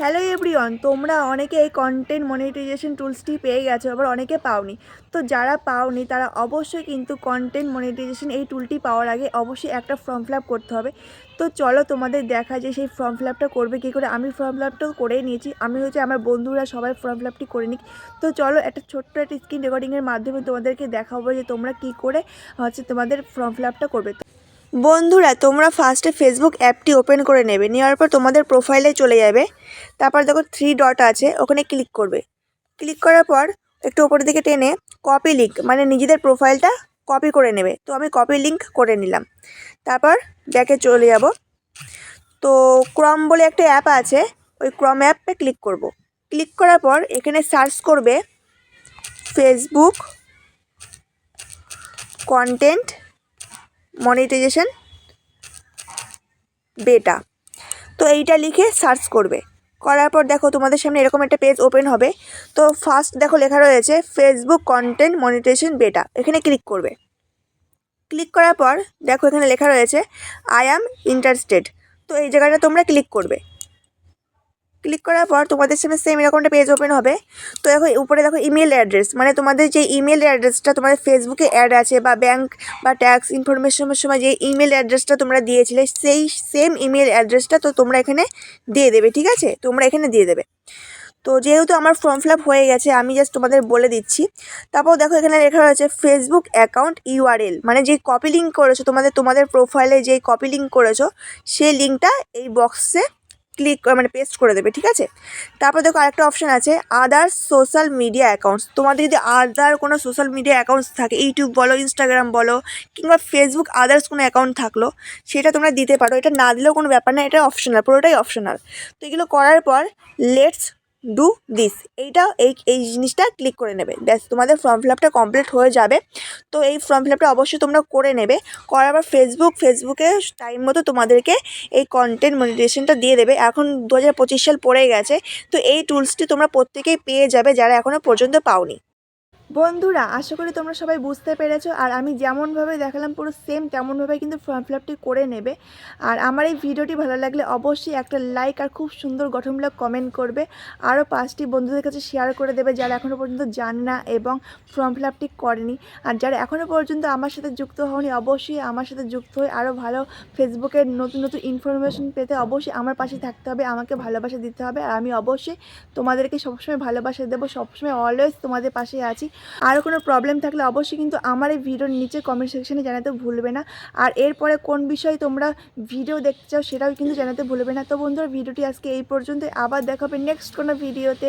Hello everyone তোমরা অনেকে এই কন্টেন্ট মনিটাইজেশন টুলসটি পেয়ে গেছো, আবার অনেকে পাওনি। তো যারা পাওনি, তারা অবশ্যই কিন্তু কন্টেন্ট মনিটাইজেশন এই টুলটি পাওয়ার আগে অবশ্যই একটা ফর্ম ফিল করতে হবে। তো চলো তোমাদের দেখা যে সেই ফর্ম ফিল করবে কী করে। আমি ফর্ম ফিল আপটাও করেই নিয়েছি। আমি হচ্ছে আমার বন্ধুরা সবাই ফর্ম ফিল আপটি করে নিই তো চলো একটা ছোট্ট একটা স্ক্রিন রেকর্ডিংয়ের মাধ্যমে তোমাদেরকে দেখাবো যে তোমরা কী করে হচ্ছে তোমাদের ফর্ম ফিল আপটা করবে। বন্ধুরা, তোমরা ফার্স্টে ফেসবুক অ্যাপটি ওপেন করে নেবে। নেওয়ার পর তোমাদের প্রোফাইলে চলে যাবে। তারপর দেখো থ্রি ডট আছে, ওখানে ক্লিক করবে। ক্লিক করার পর একটু ওপরের দিকে টেনে কপি লিঙ্ক মানে নিজেদের প্রোফাইলটা কপি করে নেবে। তো আমি কপি লিঙ্ক করে নিলাম। তারপর ব্যাকে চলে যাব। তো ক্রম বলে একটা অ্যাপ আছে, ওই ক্রম অ্যাপে ক্লিক করব। ক্লিক করার পর এখানে সার্চ করবে ফেসবুক কন্টেন্ট মনিটাইজেশন বেটা তো এইটা লিখে সার্চ করবে। করার পর দেখো তোমাদের সামনে এরকম একটা পেজ ওপেন হবে। তো ফার্স্ট দেখো লেখা রয়েছে ফেসবুক কন্টেন্ট মনিটাইজেশন বেটা এখানে ক্লিক করবে। ক্লিক করার পর দেখো এখানে লেখা রয়েছে আই অ্যাম ইন্টারেস্টেড তো এই জায়গাটা তোমরা ক্লিক করবে। ক্লিক করার পর তোমাদের সামনে সেম এরকম একটা পেজ ওপেন হবে। তো দেখো উপরে দেখো ইমেল অ্যাড্রেস মানে তোমাদের যে ইমেল অ্যাড্রেসটা তোমাদের ফেসবুকে অ্যাড আছে বা ব্যাংক বা ট্যাক্স ইনফরমেশনের সময় যে ইমেল অ্যাড্রেসটা তোমরা দিয়েছিলে, সেই সেম ইমেল অ্যাড্রেসটা তো তোমরা এখানে দিয়ে দেবে, ঠিক আছে? তোমরা এখানে দিয়ে দেবে। তো যেহেতু আমার ফর্ম ফিল হয়ে গেছে, আমি জাস্ট তোমাদের বলে দিচ্ছি। তারপর দেখো এখানে লেখা রয়েছে ফেসবুক অ্যাকাউন্ট ইউআরএল মানে যে কপি লিঙ্ক করেছ, তোমাদের তোমাদের প্রোফাইলে যেই কপি লিঙ্ক করেছ, সেই লিঙ্কটা এই বক্সে ক্লিক মানে পেস্ট করে দেবে, ঠিক আছে? তারপর দেখো আরেকটা অপশান আছে আদার সোশ্যাল মিডিয়া অ্যাকাউন্টস তোমাদের যদি আদার কোনো সোশ্যাল মিডিয়া অ্যাকাউন্টস থাকে ইউটিউব বলো ইনস্টাগ্রাম বলো, কিংবা ফেসবুক আদার্স কোনো অ্যাকাউন্ট থাকল, সেটা তোমরা দিতে পারো। এটা না দিলেও কোনো ব্যাপার না, এটা অপশনাল পুরোটাই অপশনাল তো এগুলো করার পর লেটস ডু দিস এইটা এই এই জিনিসটা ক্লিক করে নেবে। ব্যাস, তোমাদের ফর্ম ফিল আপটা কমপ্লিট হয়ে যাবে। তো এই ফর্ম ফিল আপটা অবশ্যই তোমরা করে নেবে। করার পর ফেসবুক ফেসবুকে টাইম মতো তোমাদেরকে এই কন্টেন্ট মনিটাইজেশনটা দিয়ে দেবে। এখন দু হাজার পঁচিশ সাল পড়ে গেছে। তো এই টুলসটি তোমরা প্রত্যেকেই পেয়ে যাবে যারা এখনও পর্যন্ত পাওনি। বন্ধুরা, আশা করি তোমরা সবাই বুঝতে পেরেছ। আর আমি যেমনভাবে দেখালাম পুরো সেম তেমনভাবে কিন্তু ফর্ম ফিল আপটি করে নেবে। আর আমার এই ভিডিওটি ভালো লাগলে অবশ্যই একটা লাইক আর খুব সুন্দর গঠনমূলক কমেন্ট করবে। আরও পাঁচটি বন্ধুদের কাছে শেয়ার করে দেবে যারা এখনও পর্যন্ত জান না এবং ফর্ম ফিল আপটি করেনি। আর যারা এখনও পর্যন্ত আমার সাথে যুক্ত হওনি, অবশ্যই আমার সাথে যুক্ত হয়ে আরও ভালো ফেসবুকের নতুন নতুন ইনফরমেশন পেতে অবশ্যই আমার পাশে থাকতে হবে, আমাকে ভালোবাসা দিতে হবে। আর আমি অবশ্যই তোমাদেরকে সবসময় ভালোবাসা দেবো, সবসময় অলওয়েজ তোমাদের পাশে আছি। আরও কোনো প্রবলেম থাকলে অবশ্যই কিন্তু আমার এই ভিডিওর নিচে কমেন্ট সেকশানে জানাতে ভুলবে না। আর এরপরে কোন বিষয়ে তোমরা ভিডিও দেখতে চাও সেটাও কিন্তু জানাতে ভুলবে না। তো বন্ধুরা ভিডিওটি আজকে এই পর্যন্ত আবার দেখাবে নেক্সট কোনো ভিডিওতে